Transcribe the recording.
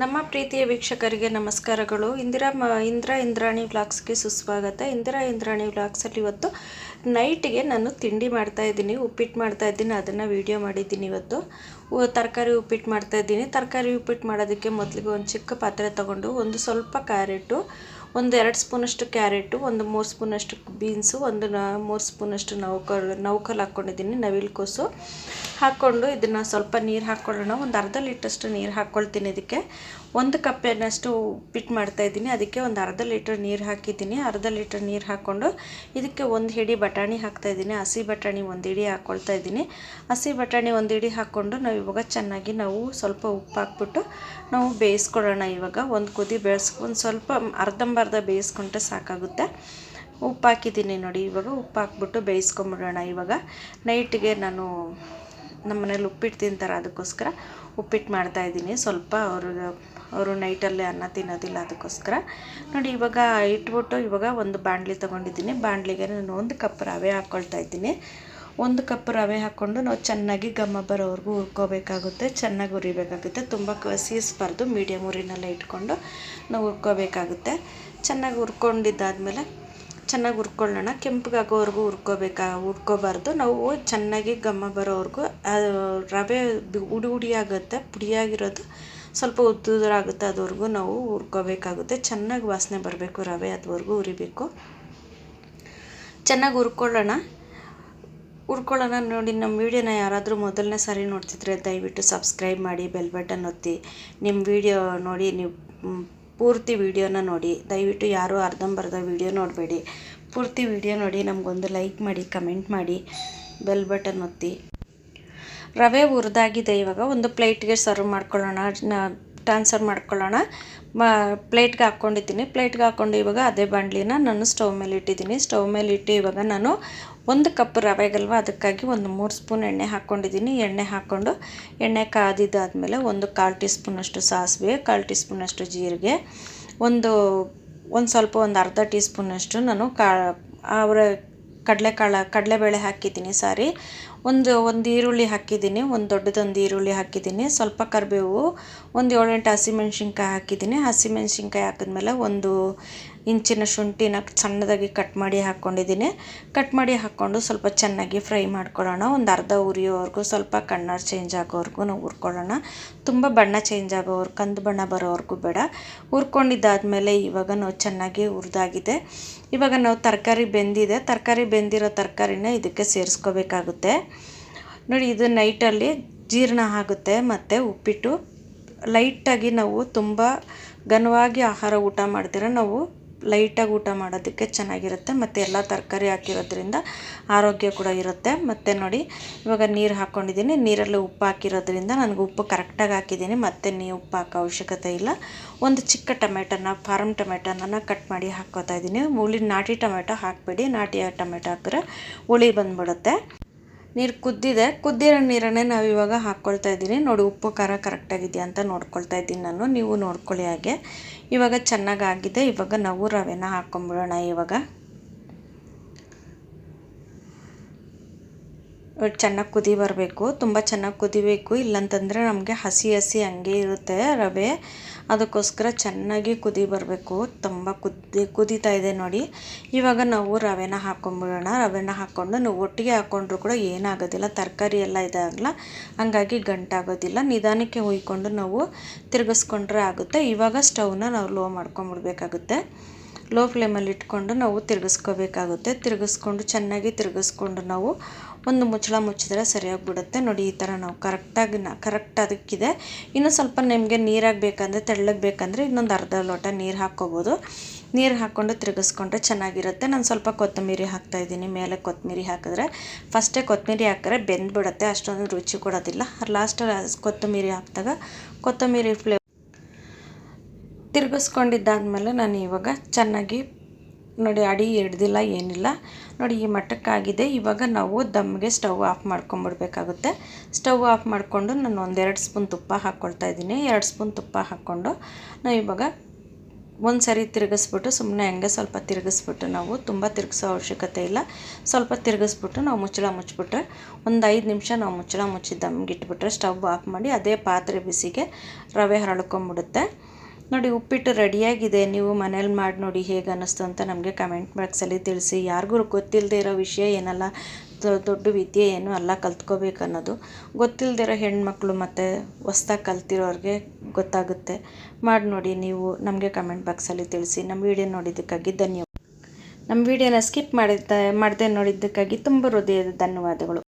ನಮ್ಮ ಪ್ರೀತಿಯ ವೀಕ್ಷಕರಿಗೆ ನಮಸ್ಕಾರಗಳು. ಇಂದಿರಾ ಮ, ಇಂದಿರಾ ಇಂದ್ರಾಣಿ ವ್ಲಾಗ್ಸ್ಗೆ ಸುಸ್ವಾಗತ. ಇಂದಿರಾ ಇಂದ್ರಾಣಿ ವ್ಲಾಗ್ಸಲ್ಲಿ ಇವತ್ತು ನೈಟ್ಗೆ ನಾನು ತಿಂಡಿ ಮಾಡ್ತಾ ಇದ್ದೀನಿ, ಉಪ್ಪಿಟ್ಟು ಮಾಡ್ತಾ ಇದ್ದೀನಿ, ಅದನ್ನು ವೀಡಿಯೋ ಮಾಡಿದ್ದೀನಿ ಇವತ್ತು. ತರಕಾರಿ ಉಪ್ಪಿಟ್ಟು ಮಾಡ್ತಾ ಇದ್ದೀನಿ. ತರಕಾರಿ ಉಪ್ಪಿಟ್ಟು ಮಾಡೋದಕ್ಕೆ ಮೊದಲಿಗೆ ಒಂದು ಚಿಕ್ಕ ಪಾತ್ರೆ ತೊಗೊಂಡು, ಒಂದು ಸ್ವಲ್ಪ ಕ್ಯಾರೆಟು ಒಂದು ಎರಡು ಸ್ಪೂನಷ್ಟು ಕ್ಯಾರೆಟು, ಒಂದು ಮೂರು ಸ್ಪೂನಷ್ಟು ಬೀನ್ಸು, ಒಂದು ಮೂರು ಸ್ಪೂನಷ್ಟು ನೌಕಲ್ ನೌಕಲ್ ಹಾಕ್ಕೊಂಡಿದ್ದೀನಿ, ನವಿಲುಕೋಸು. ಹಾಕ್ಕೊಂಡು ಇದನ್ನು ಸ್ವಲ್ಪ ನೀರು ಹಾಕ್ಕೊಳ್ಳೋಣ ಒಂದು ಅರ್ಧ ಲೀಟ್ರಷ್ಟು ನೀರು ಹಾಕ್ಕೊಳ್ತೀನಿ ಇದಕ್ಕೆ. ಒಂದು ಕಪ್ಪೆಯನ್ನಷ್ಟು ಉಪ್ಪಿಟ್ಟು ಮಾಡ್ತಾಯಿದ್ದೀನಿ ಅದಕ್ಕೆ ಒಂದು ಅರ್ಧ ಲೀಟ್ರ್ ನೀರು ಹಾಕಿದ್ದೀನಿ. ಅರ್ಧ ಲೀಟ್ರ್ ನೀರು ಹಾಕ್ಕೊಂಡು ಇದಕ್ಕೆ ಒಂದು ಹಿಡಿ ಬಟಾಣಿ ಹಾಕ್ತಾಯಿದ್ದೀನಿ ಹಸಿ ಬಟಾಣಿ ಒಂದು ಹಿಡಿ ಹಾಕ್ಕೊಳ್ತಾ ಇದ್ದೀನಿ. ಹಸಿ ಬಟಾಣಿ ಒಂದು ಹಿಡಿ ಹಾಕ್ಕೊಂಡು ನಾವು ಇವಾಗ ಚೆನ್ನಾಗಿ ನಾವು ಸ್ವಲ್ಪ ಉಪ್ಪು ಹಾಕ್ಬಿಟ್ಟು ನಾವು ಬೇಯಿಸ್ಕೊಳ್ಳೋಣ ಇವಾಗ. ಒಂದು ಕುದಿ ಬೆಳೆಸ್ಕೊಂಡು ಸ್ವಲ್ಪ ಅರ್ಧಂಬರ್ಧ ಬೇಯಿಸ್ಕೊಂಡ್ರೆ ಸಾಕಾಗುತ್ತೆ. ಉಪ್ಪು ಹಾಕಿದ್ದೀನಿ ನೋಡಿ, ಇವಾಗ ಉಪ್ಪು ಹಾಕ್ಬಿಟ್ಟು ಬೇಯಿಸ್ಕೊಂಬಿಡೋಣ. ಇವಾಗ ನೈಟಿಗೆ ನಾನು ನಮ್ಮ ಮನೇಲಿ ಉಪ್ಪಿಟ್ಟು ತಿಂತಾರೆ, ಅದಕ್ಕೋಸ್ಕರ ಉಪ್ಪಿಟ್ಟು ಮಾಡ್ತಾಯಿದ್ದೀನಿ ಸ್ವಲ್ಪ ಅವರು ಅವರು ನೈಟಲ್ಲೇ ಅನ್ನ ತಿನ್ನೋದಿಲ್ಲ, ಅದಕ್ಕೋಸ್ಕರ. ನೋಡಿ, ಇವಾಗ ಇಟ್ಬಿಟ್ಟು ಇವಾಗ ಒಂದು ಬಾಣಲಿ ತೊಗೊಂಡಿದ್ದೀನಿ. ಬಾಣಲಿಗೆ ನಾನು ಒಂದು ಕಪ್ ರವೆ ಹಾಕ್ಕೊಳ್ತಾ ಇದ್ದೀನಿ. ಒಂದು ಕಪ್ ರವೆ ಹಾಕ್ಕೊಂಡು ನಾವು ಚೆನ್ನಾಗಿ ಗಮ್ಮ ಬರೋವರೆಗೂ ಹುರ್ಕೋಬೇಕಾಗುತ್ತೆ. ಚೆನ್ನಾಗಿ ಹುರಿಬೇಕಾಗುತ್ತೆ. ತುಂಬ ಸೀಸ್ಬಾರ್ದು ಮೀಡಿಯಮ್ ಉರಿನಲ್ಲೇ ಇಟ್ಕೊಂಡು ನಾವು ಹುರ್ಕೋಬೇಕಾಗುತ್ತೆ. ಚೆನ್ನಾಗಿ ಹುರ್ಕೊಂಡಿದ್ದಾದಮೇಲೆ ಚೆನ್ನಾಗಿ ಹುರ್ಕೊಳ್ಳೋಣ. ಕೆಂಪಗಾಗೋವರೆಗೂ ಹುರ್ಕೋಬೇಕಾ, ಹುರ್ಕೋಬಾರ್ದು. ನಾವು ಚೆನ್ನಾಗಿ ಘಮ ಬರೋವರೆಗೂ ರವೆ ಉಡಿ ಉಡಿ ಆಗುತ್ತೆ ಪುಡಿಯಾಗಿರೋದು ಸ್ವಲ್ಪ ಉದ್ದುದ್ರಾಗುತ್ತೆ, ಅದುವರೆಗೂ ನಾವು ಹುರ್ಕೋಬೇಕಾಗುತ್ತೆ. ಚೆನ್ನಾಗಿ ವಾಸನೆ ಬರಬೇಕು, ರವೆ ಅದುವರೆಗೂ ಹುರಿಬೇಕು. ಚೆನ್ನಾಗಿ ಹುರ್ಕೊಳ್ಳೋಣ. ಹುರ್ಕೊಳ್ಳೋಣ ನೋಡಿ, ನಮ್ಮ ವೀಡಿಯೋನ ಯಾರಾದರೂ ಮೊದಲನೇ ಸಾರಿ ನೋಡ್ತಿದ್ರೆ ದಯವಿಟ್ಟು ಸಬ್ಸ್ಕ್ರೈಬ್ ಮಾಡಿ, ಬೆಲ್ ಬಟನ್ ಒತ್ತಿ. ನಿಮ್ಮ ವೀಡಿಯೋ ನೋಡಿ ನೀವು ಪೂರ್ತಿ ವೀಡಿಯೋನ ನೋಡಿ, ದಯವಿಟ್ಟು ಯಾರೂ ಅರ್ಧಂಬರ್ಧ ವೀಡಿಯೋ ನೋಡಬೇಡಿ. ಪೂರ್ತಿ ವೀಡಿಯೋ ನೋಡಿ, ನಮಗೊಂದು ಲೈಕ್ ಮಾಡಿ, ಕಮೆಂಟ್ ಮಾಡಿ, ಬೆಲ್ ಬಟನ್ ಒತ್ತಿ. ರವೆ ಹುರಿದಾಗಿದೆ ಇವಾಗ, ಒಂದು ಪ್ಲೇಟ್ಗೆ ಸರ್ವ್ ಮಾಡ್ಕೊಳ್ಳೋಣ ಟ್ರಾನ್ಸ್ಫರ್ ಮಾಡ್ಕೊಳ್ಳೋಣ. ಮ, ಪ್ಲೇಟ್ಗೆ ಹಾಕ್ಕೊಂಡಿದ್ದೀನಿ. ಪ್ಲೇಟ್ಗೆ ಹಾಕ್ಕೊಂಡು ಇವಾಗ ಅದೇ ಬಾಣಲಿನ ನಾನು ಸ್ಟವ್ ಮೇಲೆ ಇಟ್ಟಿದ್ದೀನಿ ಸ್ಟವ್ ಮೇಲೆ ಇಟ್ಟು ಇವಾಗ ನಾನು ಒಂದು ಕಪ್ ರವೆಗಲ್ವ? ಅದಕ್ಕಾಗಿ ಒಂದು ಮೂರು ಸ್ಪೂನ್ ಎಣ್ಣೆ ಹಾಕ್ಕೊಂಡಿದ್ದೀನಿ. ಎಣ್ಣೆ ಹಾಕ್ಕೊಂಡು ಎಣ್ಣೆ ಕಾದಿದ್ದಾದಮೇಲೆ ಒಂದು ಕಾಲು ಟೀ ಸ್ಪೂನಷ್ಟು ಸಾಸಿವೆ, ಕಾಲು ಟೀ ಸ್ಪೂನಷ್ಟು ಜೀರಿಗೆ, ಒಂದು ಒಂದು ಸ್ವಲ್ಪ ಒಂದು ಅರ್ಧ ಟೀ ಸ್ಪೂನಷ್ಟು ನಾನು ಕಾ, ಅವರ ಕಡಲೆಕಾಳು, ಕಡಲೆಬೇಳೆ ಹಾಕಿದ್ದೀನಿ ಸಾರಿ. ಒಂದು ಒಂದು ಈರುಳ್ಳಿ ಹಾಕಿದ್ದೀನಿ, ಒಂದು ದೊಡ್ಡದೊಂದು ಈರುಳ್ಳಿ ಹಾಕಿದ್ದೀನಿ. ಸ್ವಲ್ಪ ಕರಿಬೇವು, ಒಂದು ಏಳೆಂಟು ಹಸಿಮೆಣ್ಸಿನ್ಕಾಯಿ ಹಾಕಿದ್ದೀನಿ. ಹಸಿಮೆಣ್ಸಿನ್ಕಾಯಿ ಹಾಕಿದ್ಮೇಲೆ ಒಂದು ಇಂಚಿನ ಶುಂಠಿನ ಸಣ್ಣದಾಗಿ ಕಟ್ ಮಾಡಿ ಹಾಕ್ಕೊಂಡಿದ್ದೀನಿ ಕಟ್ ಮಾಡಿ ಹಾಕ್ಕೊಂಡು ಸ್ವಲ್ಪ ಚೆನ್ನಾಗಿ ಫ್ರೈ ಮಾಡ್ಕೊಳ್ಳೋಣ. ಒಂದು ಅರ್ಧ ಉರಿಯೋವರೆಗೂ, ಸ್ವಲ್ಪ ಕಣ್ಣರ್ ಚೇಂಜ್ ಆಗೋವರೆಗೂ ನಾವು ಹುರ್ಕೊಳ್ಳೋಣ. ತುಂಬ ಬಣ್ಣ ಚೇಂಜ್ ಆಗೋವರೆಗೂ, ಕಂದು ಬಣ್ಣ ಬರೋವರೆಗೂ ಬೇಡ. ಹುರ್ಕೊಂಡಿದ್ದಾದಮೇಲೆ ಇವಾಗ ನಾವು ಚೆನ್ನಾಗಿ ಹುರಿದಾಗಿದೆ. ಇವಾಗ ನಾವು ತರಕಾರಿ ಬೆಂದಿದೆ. ತರಕಾರಿ ಬೆಂದಿರೋ ತರಕಾರಿನ ಇದಕ್ಕೆ ಸೇರಿಸ್ಕೋಬೇಕಾಗುತ್ತೆ. ನೋಡಿ, ಇದು ನೈಟಲ್ಲಿ ಜೀರ್ಣ ಆಗುತ್ತೆ ಮತ್ತು ಉಪ್ಪಿಟ್ಟು. ಲೈಟಾಗಿ ನಾವು ತುಂಬ ಘನವಾಗಿ ಆಹಾರ ಊಟ ಮಾಡ್ತೀರ, ನಾವು ಲೈಟಾಗಿ ಊಟ ಮಾಡೋದಕ್ಕೆ ಚೆನ್ನಾಗಿರುತ್ತೆ ಮತ್ತು ಎಲ್ಲ ತರಕಾರಿ ಹಾಕಿರೋದ್ರಿಂದ ಆರೋಗ್ಯ ಕೂಡ ಇರುತ್ತೆ. ಮತ್ತು ನೋಡಿ, ಇವಾಗ ನೀರು ಹಾಕ್ಕೊಂಡಿದ್ದೀನಿ ನೀರಲ್ಲಿ ಉಪ್ಪು ಹಾಕಿರೋದ್ರಿಂದ ನನಗೆ ಉಪ್ಪು ಕರೆಕ್ಟಾಗಿ ಹಾಕಿದ್ದೀನಿ. ಮತ್ತು ನೀ ಉಪ್ಪು ಹಾಕೋ ಅವಶ್ಯಕತೆ ಇಲ್ಲ. ಒಂದು ಚಿಕ್ಕ ಟೊಮೆಟೋನ ಫಾರಮ್ ಟೊಮೆಟೋನ ಕಟ್ ಮಾಡಿ ಹಾಕ್ಕೋತಾ ಇದ್ದೀನಿ. ಹುಳಿ ನಾಟಿ ಟೊಮೆಟೊ ಹಾಕಬೇಡಿ. ನಾಟಿ ಟೊಮೆಟೊ ಹಾಕಿದ್ರೆ ಹುಳಿ ಬಂದ್ಬಿಡುತ್ತೆ. ನೀರು ಕುದ್ದಿದೆ. ಕುದ್ದಿರೋ ನೀರನ್ನೇ ನಾವು ಇವಾಗ ಹಾಕ್ಕೊಳ್ತಾ ಇದ್ದೀನಿ ನೋಡಿ ಉಪ್ಪು, ಖಾರ ಕರೆಕ್ಟಾಗಿದೆಯಾ ಅಂತ ನೋಡ್ಕೊಳ್ತಾ ಇದ್ದೀನಿ ನಾನು. ನೀವು ನೋಡ್ಕೊಳ್ಳಿ ಹಾಗೆ. ಇವಾಗ ಚೆನ್ನಾಗಿ ಆಗಿದೆ. ಇವಾಗ ನಾವು ರವೆನ ಹಾಕ್ಕೊಂಬಿಡೋಣ ಇವಾಗ. ಚೆನ್ನಾಗಿ ಕುದಿ ಬರಬೇಕು, ತುಂಬ ಚೆನ್ನಾಗಿ ಕುದಿಬೇಕು. ಇಲ್ಲಂತಂದರೆ ನಮಗೆ ಹಸಿ ಹಸಿ ಹಂಗೆ ಇರುತ್ತೆ ರವೆ. ಅದಕ್ಕೋಸ್ಕರ ಚೆನ್ನಾಗಿ ಕುದಿ ಬರಬೇಕು. ತುಂಬ ಕುದಿ, ಕುದೀತಾ ಇದೆ ನೋಡಿ. ಇವಾಗ ನಾವು ರವೆನ ಹಾಕೊಂಡ್ಬಿಡೋಣ ರವೆನ ಹಾಕ್ಕೊಂಡು ನಾವು ಒಟ್ಟಿಗೆ ಹಾಕ್ಕೊಂಡ್ರು ಕೂಡ ಏನಾಗೋದಿಲ್ಲ. ತರಕಾರಿ ಎಲ್ಲ ಇದಾಗಲ್ಲ ಹಂಗಾಗಿ ಗಂಟಾಗೋದಿಲ್ಲ. ನಿಧಾನಕ್ಕೆ ಹುಯ್ಕೊಂಡು ನಾವು ತಿರುಗಿಸ್ಕೊಂಡ್ರೆ ಆಗುತ್ತೆ. ಇವಾಗ ಸ್ಟವ್ನ ನಾವು ಲೋ ಮಾಡ್ಕೊಂಬಿಡ್ಬೇಕಾಗುತ್ತೆ. ಲೋ ಫ್ಲೇಮಲ್ಲಿ ಇಟ್ಕೊಂಡು ನಾವು ತಿರುಗಿಸ್ಕೋಬೇಕಾಗುತ್ತೆ. ತಿರುಗಿಸ್ಕೊಂಡು, ಚೆನ್ನಾಗಿ ತಿರುಗಿಸ್ಕೊಂಡು ನಾವು ಒಂದು ಮುಚ್ಚಳ ಮುಚ್ಚಿದ್ರೆ ಸರಿಯಾಗಿ ಬಿಡುತ್ತೆ ನೋಡಿ, ಈ ಥರ ನಾವು ಕರೆಕ್ಟಾಗಿ ಕರೆಕ್ಟ್ ಅದಕ್ಕಿದೆ. ಇನ್ನೂ ಸ್ವಲ್ಪ ನಿಮಗೆ ನೀರಾಗಿ ಬೇಕಂದರೆ, ತೆಳ್ಳಗೆ ಬೇಕಂದರೆ ಇನ್ನೊಂದು ಅರ್ಧ ಲೋಟ ನೀರು ಹಾಕ್ಕೋಬೋದು. ನೀರು ಹಾಕ್ಕೊಂಡು ತಿರುಗಿಸ್ಕೊಂಡ್ರೆ ಚೆನ್ನಾಗಿರುತ್ತೆ. ನಾನು ಸ್ವಲ್ಪ ಕೊತ್ತಂಬರಿ ಹಾಕ್ತಾಯಿದ್ದೀನಿ ಮೇಲೆ ಕೊತ್ತಂಬರಿ ಹಾಕಿದ್ರೆ ಫಸ್ಟೇ ಕೊತ್ತಂಬರಿ ಹಾಕಿದ್ರೆ ಬೆಂದ್ಬಿಡುತ್ತೆ. ಅಷ್ಟೊಂದು ರುಚಿ ಕೊಡೋದಿಲ್ಲ. ಲಾಸ್ಟಲ್ಲಿ ಕೊತ್ತಂಬರಿ ಹಾಕಿದಾಗ ಕೊತ್ತಂಬರಿ ಫ್ಲೇ ತಿರುಗಿಸ್ಕೊಂಡಿದ್ದಾದಮೇಲೆ ನಾನು ಇವಾಗ ಚೆನ್ನಾಗಿ ನೋಡಿ ಅಡಿ ಹಿಡ್ದಿಲ್ಲ, ಏನಿಲ್ಲ. ನೋಡಿ ಈ ಮಟ್ಟಕ್ಕಾಗಿದೆ. ಇವಾಗ ನಾವು ದಮ್ಗೆ ಸ್ಟವ್ ಆಫ್ ಮಾಡ್ಕೊಂಬಿಡ್ಬೇಕಾಗುತ್ತೆ. ಸ್ಟವ್ ಆಫ್ ಮಾಡಿಕೊಂಡು ನಾನು ಒಂದೆರಡು ಸ್ಪೂನ್ ತುಪ್ಪ ಹಾಕ್ಕೊಳ್ತಾ ಇದ್ದೀನಿ. ಎರಡು ಸ್ಪೂನ್ ತುಪ್ಪ ಹಾಕ್ಕೊಂಡು ನಾವು ಇವಾಗ ಒಂದು ಸರಿ ತಿರುಗಿಸ್ಬಿಟ್ಟು ಸುಮ್ಮನೆ ಹಂಗೆ ಸ್ವಲ್ಪ ತಿರುಗಿಸ್ಬಿಟ್ಟು ನಾವು ತುಂಬ ತಿರುಗಿಸೋ ಅವಶ್ಯಕತೆ ಇಲ್ಲ. ಸ್ವಲ್ಪ ತಿರುಗಿಸ್ಬಿಟ್ಟು ನಾವು ಮುಚ್ಚಳ ಮುಚ್ಚಿಬಿಟ್ರೆ ಒಂದು ಐದು ನಿಮಿಷ ನಾವು ಮುಚ್ಚಳ ಮುಚ್ಚಿ ದಮ್ಗಿಟ್ಬಿಟ್ರೆ ಸ್ಟವ್ ಆಫ್ ಮಾಡಿ ಅದೇ ಪಾತ್ರೆ ಬಿಸಿಗೆ ರವೆ ಹರಳ್ಕೊಂಬಿಡುತ್ತೆ. ನೋಡಿ, ಉಪ್ಪಿಟ್ಟು ರೆಡಿಯಾಗಿದೆ. ನೀವು ಮನೇಲಿ ಮಾಡಿ ನೋಡಿ ಹೇಗೆ ಅನ್ನಿಸ್ತು ಅಂತ ನಮಗೆ ಕಮೆಂಟ್ ಬಾಕ್ಸಲ್ಲಿ ತಿಳಿಸಿ. ಯಾರಿಗೂ ಗೊತ್ತಿಲ್ಲದೆ ಇರೋ ವಿಷಯ ಏನಲ್ಲ ದೊಡ್ಡ ವಿದ್ಯೆ ಏನು ಅಲ್ಲ ಕಲ್ತ್ಕೋಬೇಕು ಅನ್ನೋದು. ಗೊತ್ತಿಲ್ಲದೆ ಇರೋ ಹೆಣ್ಮಕ್ಳು ಮತ್ತು ಹೊಸ್ದಾಗಿ ಕಲ್ತಿರೋರಿಗೆ ಗೊತ್ತಾಗುತ್ತೆ. ಮಾಡಿ ನೋಡಿ, ನೀವು ನಮಗೆ ಕಮೆಂಟ್ ಬಾಕ್ಸಲ್ಲಿ ತಿಳಿಸಿ. ನಮ್ಮ ವಿಡಿಯೋ ನೋಡಿದ್ದಕ್ಕಾಗಿ ಧನ್ಯವಾದ. ನಮ್ಮ ವಿಡಿಯೋನ ಸ್ಕಿಪ್ ಮಾಡಿದ್ದ, ಮಾಡದೆ ನೋಡಿದ್ದಕ್ಕಾಗಿ ತುಂಬ ಹೃದಯದ ಧನ್ಯವಾದಗಳು.